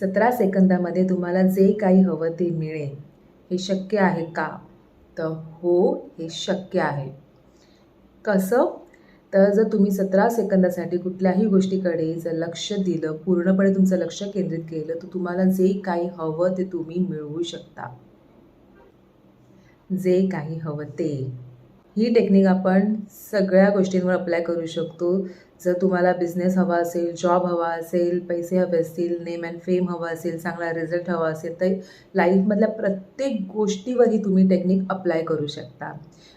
सतरा सेकंदामध्ये तुम्हाला जे काही हवं ते मिळेल. हे शक्य आहे का? तर हो हे शक्य आहे. कसं? तर जर तुम्ही सतरा सेकंदासाठी कुठल्याही गोष्टीकडे जर लक्ष दिलं पूर्णपणे तुमचं लक्ष केंद्रित केलं तर तुम्हाला जे काही हवं ते तुम्ही मिळवू शकता. जे काही हवं ते. ही टेक्निक आपण सगळ्या गोष्टींवर अप्लाय करू शकतो. जर तुम्हाला बिझनेस हवा असेल जॉब हवा असेल पैसे हवे असतील नेम अँड फेम हवा असेल चांगला रिझल्ट हवा असेल तर लाईफमधल्या प्रत्येक गोष्टीवर ही तुम्ही टेक्निक अप्लाय करू शकता.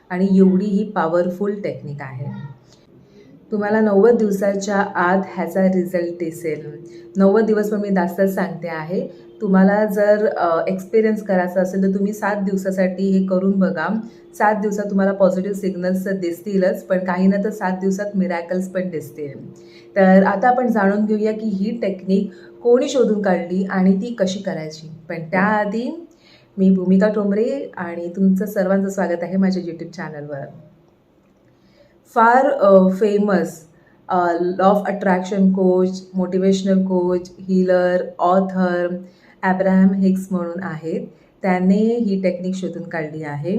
आणि एवढी ही पॉवरफुल टेक्निक आहे. तुम्हाला नव्वद दिवसाच्या आत ह्याचा रिझल्ट दिसेल. नव्वद दिवस पण मी जास्तच सांगते आहे. तुम्हाला जर एक्सपिरियन्स करायचा असेल तर तुम्ही सात दिवसासाठी हे करून बघा. सात दिवसात तुम्हाला पॉझिटिव्ह सिग्नल्स तर दिसतीलच पण काही ना तर सात दिवसात मिरॅकल्स पण दिसतील. तर आता आपण जाणून घेऊया की ही टेक्निक कोणी शोधून काढली आणि ती कशी करायची. पण त्याआधी मी भूमिका टोंबरे आणि तुमचं सर्वांचं स्वागत आहे माझ्या यूट्यूब चॅनलवर फार famous law of attraction coach motivational coach healer author Abraham Hicks म्हणून आहेत. त्याने ही टेक्निक शोधून काढली आहे.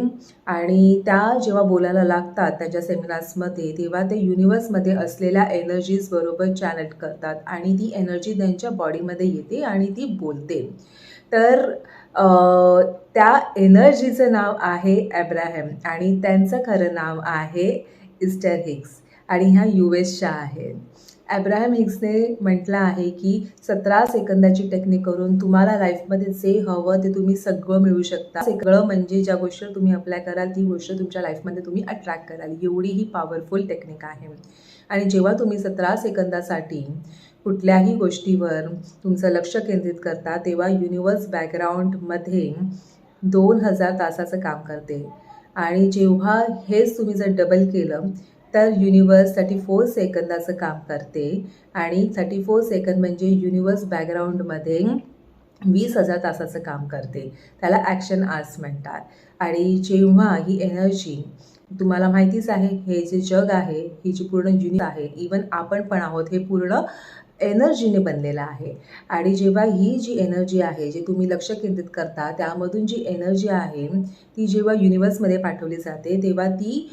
आणि त्या जेव्हा बोलायला लागतात त्यांच्या सेमिनार्समध्ये तेव्हा ते युनिवर्समध्ये असलेल्या एनर्जीजबरोबर चॅनल करतात आणि ती एनर्जी त्यांच्या बॉडीमध्ये येते आणि ती बोलते. तर त्या एनर्जीचं नाव आहे ॲब्राहम आणि त्यांचं खरं नाव आहे इस्टर हिक्स आणि ह्या यू एसच्या आहेत. ॲब्राहम हिग्सने म्हटलं आहे की सतरा सेकंदाची टेक्निक करून तुम्हाला लाईफमध्ये जे हवं ते तुम्ही सगळं मिळू शकता. सगळं म्हणजे ज्या गोष्ट तुम्ही अप्लाय कराल ती गोष्ट तुमच्या लाईफमध्ये तुम्ही अट्रॅक्ट कराल. एवढी ही पॉवरफुल टेक्निक आहे. आणि जेव्हा तुम्ही सतरा सेकंदासाठी कुठल्याही गोष्टीवर तुमचं लक्ष केंद्रित करता तेव्हा युनिवर्स बॅकग्राऊंडमध्ये दोन हजार तासाचं काम करते. आणि जेव्हा हेच तुम्ही जर डबल केलं तर युनिवर्स थर्टी फोर सेकंदाचं काम करते. आणि थर्टी फोर सेकंद म्हणजे युनिवर्स बॅकग्राऊंडमध्ये वीस हजार तासाचं काम करते. त्याला ॲक्शन आर्ट्स म्हणतात. आणि जेव्हा ही एनर्जी तुम्हाला माहितीच आहे हे जे जग आहे ही जी पूर्ण युनिट आहे इवन आपण पण आहोत हे पूर्ण एनर्जीने बनलेलं आहे. आणि जेव्हा ही जी एनर्जी आहे जी तुम्ही लक्ष केंद्रित करता त्यामधून जी एनर्जी आहे ती जेव्हा युनिवर्समध्ये पाठवली जाते तेव्हा ती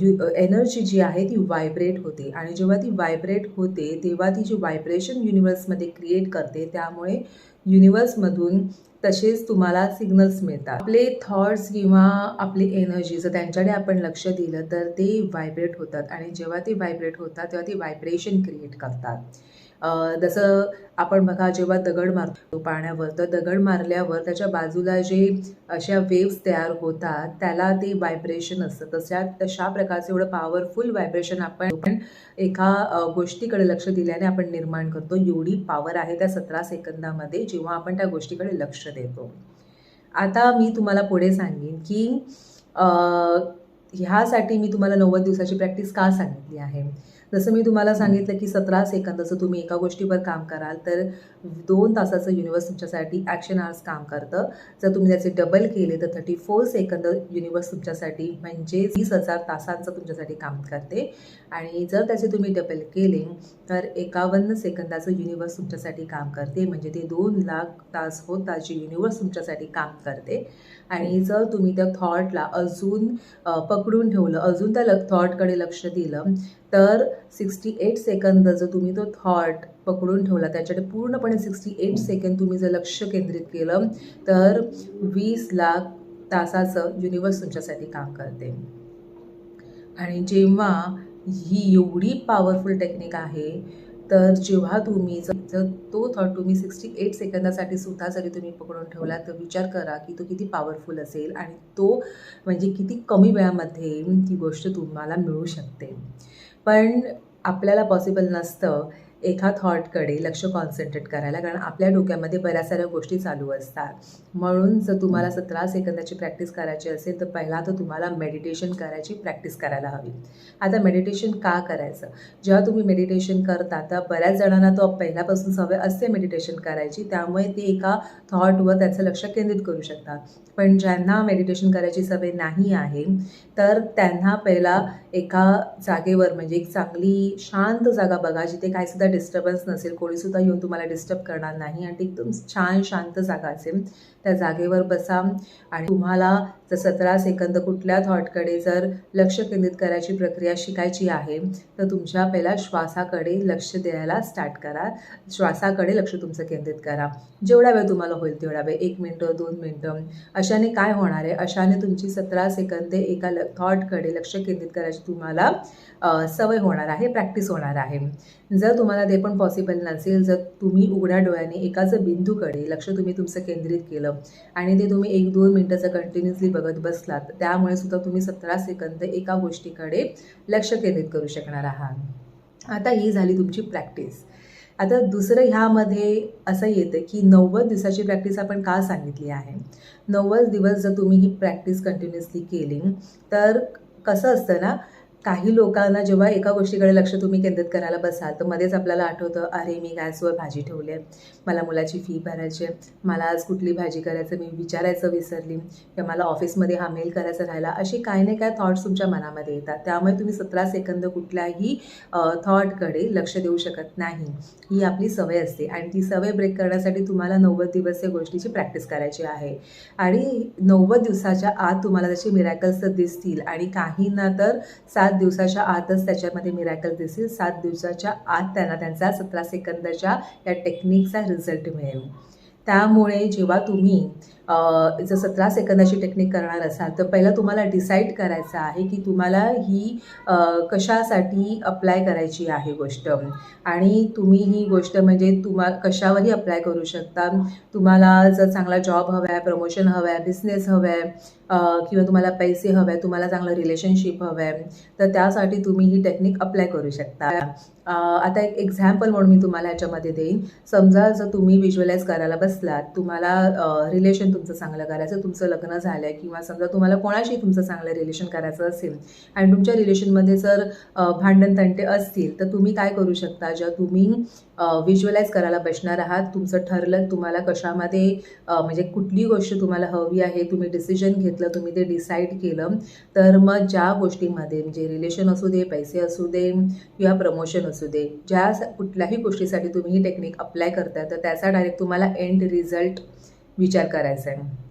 यु एनर्जी जी आहे ती व्हायब्रेट होते. आणि जेव्हा ती व्हायब्रेट होते तेव्हा ती जी व्हायब्रेशन युनिवर्समध्ये क्रिएट करते त्यामुळे युनिवर्समधून तसेच तुम्हाला सिग्नल्स मिळतात. आपले थॉट्स किंवा आपली एनर्जी जर त्यांच्याकडे आपण लक्ष दिलं तर ते व्हायब्रेट होतात. आणि जेव्हा ते व्हायब्रेट होतात तेव्हा ते व्हायब्रेशन क्रिएट करतात. जसं आपण बघा जेव्हा दगड मारतो पाण्यावर तर दगड मारल्यावर त्याच्या बाजूला जे अशा वेव्स तयार होतात त्याला ते व्हायब्रेशन असतं. तशा तशा प्रकारचं एवढं पॉवरफुल व्हायब्रेशन आपण एका गोष्टीकडे लक्ष दिल्याने आपण निर्माण करतो. एवढी पॉवर आहे त्या सतरा सेकंदामध्ये जेव्हा आपण त्या गोष्टीकडे लक्ष देतो. आता मी तुम्हाला पुढे सांगेन की ह्यासाठी मी तुम्हाला नव्वद दिवसाची प्रॅक्टिस का सांगितली आहे? जसं मी तुम्हाला सांगितलं की सतरा सेकंदाचं तुम्ही एका गोष्टीवर काम कराल तर दोन तासाचं युनिवर्स तुमच्यासाठी ॲक्शन आर्स काम करतं. जर तुम्ही त्याचे डबल केले तर थर्टी फोर सेकंद युनिवर्स तुमच्यासाठी म्हणजे वीस हजार तासांचं तुमच्यासाठी काम करते. आणि जर त्याचे तुम्ही डबल केले तर एकावन्न सेकंदाचं युनिवर्स तुमच्यासाठी काम करते. म्हणजे ते दोन लाख तास होतात जे युनिवर्स तुमच्यासाठी काम करते. आणि जर तुम्ही त्या थॉटला अजून पकडून ठेवलं अजून त्या ल थॉटकडे लक्ष दिलं तर सिक्स्टी एट सेकंद जर तुम्ही तो थॉट पकडून ठेवला त्याच्याकडे पूर्णपणे सिक्स्टी एट सेकंद तुम्ही जर लक्ष केंद्रित केलं तर वीस लाख तासाचं युनिवर्स तुमच्यासाठी काम करते. आणि जेव्हा ही एवढी पॉवरफुल टेक्निक आहे तर जेव्हा तुम्ही जर तो थॉट तुम्ही सिक्स्टी एट सेकंदासाठी सुद्धा जरी तुम्ही पकडून ठेवला तर विचार करा की तो किती पॉवरफुल असेल आणि तो म्हणजे किती कमी वेळामध्ये ती गोष्ट तुम्हाला मिळू शकते. पण आपल्याला पॉसिबल नसतं. एका थॉटकडे लक्ष कॉन्सन्ट्रेट करायला कारण आपल्या डोक्यामध्ये बऱ्याच साऱ्या गोष्टी चालू असतात. म्हणून जर तुम्हाला सतरा सेकंदाची प्रॅक्टिस करायची असेल तर पहिला तर तुम्हाला मेडिटेशन करायची प्रॅक्टिस करायला हवी. आता मेडिटेशन का करायचं? जेव्हा तुम्ही मेडिटेशन करता तर बऱ्याच जणांना तो पहिल्यापासून सवय असते मेडिटेशन करायची. त्यामुळे ते एका थॉटवर त्याचं लक्ष केंद्रित करू शकतात. पण ज्यांना मेडिटेशन करायची सवय नाही आहे तर त्यांना पहिला एका जागेवर म्हणजे एक चांगली शांत जागा बघा जिथे काय सुद्धा डिस्टर्बन्स नसेल कोणीसुद्धा येऊन तुम्हाला डिस्टर्ब करणार नाही. आणि एकदम छान शांत जागा असेल त्या जागेवर बसा. आणि तुम्हाला जर सतरा सेकंद कुठल्या थॉटकडे जर लक्ष केंद्रित करायची प्रक्रिया शिकायची आहे तर तुमच्या पहिला श्वासाकडे लक्ष द्यायला स्टार्ट करा. श्वासाकडे लक्ष तुमचं केंद्रित करा. जेवढा वेळ तुम्हाला होईल तेवढा वेळ. एक मिनटं दोन मिनटं. अशाने काय होणार आहे? अशाने तुमची सतरा सेकंदे एका ल थॉटकडे लक्ष केंद्रित करायची तुम्हाला सवय होणार आहे प्रॅक्टिस होणार आहे. जर तुम्हाला ते पण पॉसिबल नसेल जर तुम्ही उघड्या डोळ्याने एकाच बिंदूकडे लक्ष तुम्ही तुमचं केंद्रित केलं आणि ते तुम्ही एक दोन मिनटाचं कंटिन्युअसली बघत बसलात त्यामुळे सुद्धा तुम्ही सतरा सेकंद एका गोष्टीकडे लक्ष केंद्रित करू शकणार आहात. आता ही झाली तुमची प्रॅक्टिस. आता दुसरं ह्यामध्ये असं येतं की नव्वद दिवसाची प्रॅक्टिस आपण का सांगितली आहे? नव्वद दिवस जर तुम्ही ही प्रॅक्टिस कंटिन्युअसली केली तर कसं असतं ना काही लोकांना जेव्हा एका गोष्टीकडे लक्ष तुम्ही केंद्रित करायला बसाल तर मध्येच आपल्याला आठवतं अरे मी गॅसवर भाजी ठेवली आहे. मला मुलाची फी भरायची आहे. मला आज कुठली भाजी करायचं? मी विचारायचं विसरली. किंवा मला ऑफिसमध्ये हा मेल करायचा राहिला. अशी काही नाही काय थॉट्स तुमच्या मनामध्ये येतात. त्यामुळे तुम्ही सतरा सेकंद कुठल्याही थॉटकडे लक्ष देऊ शकत नाही. ही आपली सवय असते आणि ती सवय ब्रेक करण्यासाठी तुम्हाला नव्वद दिवस या गोष्टीची प्रॅक्टिस करायची आहे. आणि नव्वद दिवसाच्या आत तुम्हाला त्याचे मिरॅकल्स तर दिसतील आणि काहींना तर सात सात दिवसाच्या आतच त्याच्यामध्ये मिरॅकल दिसेल. सात दिवसाच्या आत त्यांना त्यांचा सतरा सेकंदाच्या या टेक्निकचा रिझल्ट मिळेल. त्यामुळे जेव्हा तुम्ही जर सतरा सेकंदाची टेक्निक करणार असाल तर पहिलं तुम्हाला डिसाईड करायचं आहे की तुम्हाला ही कशासाठी अप्लाय करायची आहे गोष्ट. आणि तुम्ही ही गोष्ट म्हणजे तुम्हा कशावरही अप्लाय करू शकता. तुम्हाला जर चांगला जॉब हवा आहे प्रमोशन हवं आहे बिझनेस हवं आहे किंवा तुम्हाला पैसे हवे आहे तुम्हाला चांगलं रिलेशनशिप हवं आहे तर त्यासाठी तुम्ही ही टेक्निक अप्लाय करू शकता. आता एक एक्झाम्पल म्हणून मी तुम्हाला ह्याच्यामध्ये देईन. समजा जर तुम्ही विज्युअलाइज करायला बसलात तुम्हाला रिलेशन तुमचं चांगलं करायचं तुमचं लग्न झालं आहे किंवा समजा तुम्हाला कोणाशी तुमचं चांगलं रिलेशन करायचं असेल आणि तुमच्या रिलेशनमध्ये जर भांडण तंटे असतील तर तुम्ही काय करू शकता? जेव्हा तुम्ही विज्युअलाइज करायला बसणार आहात तुमचं ठरलं तुम्हाला कशामध्ये म्हणजे कुठली गोष्ट तुम्हाला हवी आहे तुम्ही डिसिजन घेतलं तुम्ही ते डिसाईड केलं तर मग ज्या गोष्टीमध्ये म्हणजे रिलेशन असू दे पैसे असू दे किंवा प्रमोशन असू दे ज्या कुठल्याही गोष्टीसाठी तुम्ही ही टेक्निक अप्लाय करताय तर त्याचा डायरेक्ट तुम्हाला एंड रिझल्ट विचार करायचा आहे.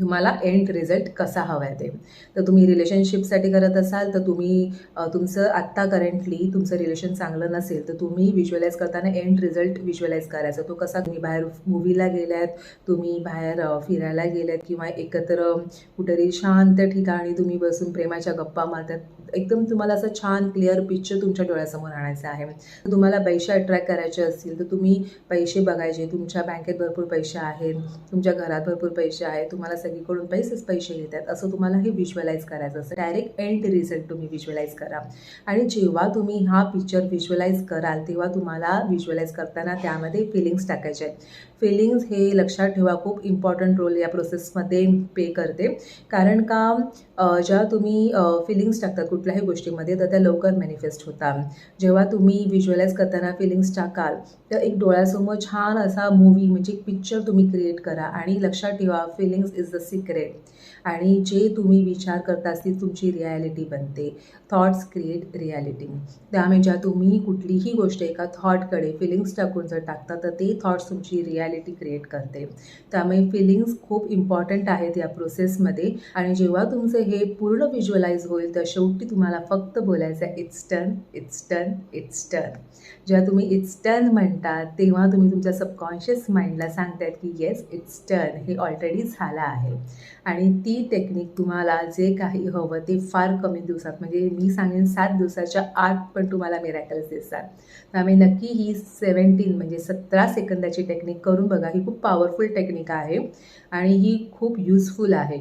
तुम्हाला एंड रिझल्ट कसा हवा आहे ते. तर तुम्ही रिलेशनशिपसाठी करत असाल तर तुम्ही तुमचं आत्ता करंटली तुमचं रिलेशन चांगलं नसेल तर तुम्ही विज्युअलाइज करताना एंड रिझल्ट विज्युअलाइज करायचा. तो कसा तुम्ही बाहेर मूवीला गेल्यात तुम्ही बाहेर फिरायला गेल्यात किंवा एकत्र कुठेतरी शांत ठिकाणी तुम्ही बसून प्रेमाच्या गप्पा मारतात एकदम तुम्हाला असं छान क्लिअर पिक्चर तुमच्या डोळ्यासमोर आणायचं आहे. तर तुम्हाला पैसे अट्रॅक्ट करायचे असतील तर तुम्ही पैसे बघायचे. तुमच्या बँकेत भरपूर पैसे आहेत तुमच्या घरात भरपूर पैसे आहेत तुम्हाला सगळीकडून पैसेच पैसे येत आहेत असं तुम्हाला हे विज्युअलाइज करायचं असं डायरेक्ट एंड रिझल्ट तुम्ही विज्युअलाइज करा. आणि जेव्हा तुम्ही हा पिक्चर विज्युअलाइज कराल तेव्हा तुम्हाला विज्युअलाइज करताना त्यामध्ये फिलिंग्स टाकायचे आहेत. फिलिंग्स हे लक्षात ठेवा खूप इम्पॉर्टंट रोल या प्रोसेसमध्ये पे करते. कारण का जेव्हा तुम्ही फिलिंग्स टाकतात कुठल्याही गोष्टीमध्ये तर त्या लवकर मॅनिफेस्ट होतात. जेव्हा तुम्ही विज्युअलाइज करताना फिलिंग्स टाकाल तर एक डोळ्यासमोर छान असा मूवी म्हणजे एक पिक्चर तुम्ही क्रिएट करा. आणि लक्षात ठेवा फिलिंग्स इज द सिक्रेट आणि जे तुम्ही विचार करता ती तुमची रियालिटी बनते. थॉट्स क्रिएट रियालिटी त्यामुळे ज्या तुम्ही कुठलीही गोष्ट एका थॉटकडे फिलिंग्स टाकून जर टाकता तर ते थॉट्स तुमची रियालिटी क्रिएट करते. त्यामुळे फिलिंग्स खूप इम्पॉर्टंट आहेत या प्रोसेसमध्ये आणि जेव्हा तुमचं हे पूर्ण विज्युअलाइज होईल तर शेवटी तुम्हाला फक्त बोलायचं आहे it's turn it's turn it's turn जेव्हा तुम्ही इट्स टर्न म्हणतात तेव्हा तुम्ही तुमच्या सबकॉन्शियस माइंडला सांगतात की येस इट्स टर्न हे ऑलरेडी झालं आहे. आणि ती टेक्निक तुम्हाला जे काही हवं ते फार कमी दिवसात म्हणजे मी सांगेन सात दिवसाच्या आत पण तुम्हाला मिरॅकल्स दिसतात. आम्ही नक्की ही सेवन्टीन म्हणजे सतरा सेकंदाची टेक्निक करून बघा. ही खूप पॉवरफुल टेक्निक आहे आणि ही खूप युजफुल आहे.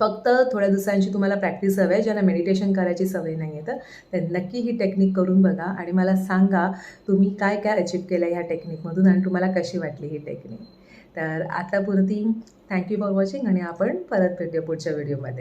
फक्त थोड्या दिवसांची तुम्हाला प्रॅक्टिस हवी आहे ज्यांना मेडिटेशन करायची सवय नाही आहे तर ते नक्की ही टेक्निक करून बघा आणि मला सांगा तुम्ही काय काय अचीव केलं ह्या टेक्निकमधून आणि तुम्हाला कशी वाटली ही टेक्निक तर आतापुरती थँक्यू फॉर वॉचिंग आणि आपण परत भेटूया पुढच्या व्हिडिओमध्ये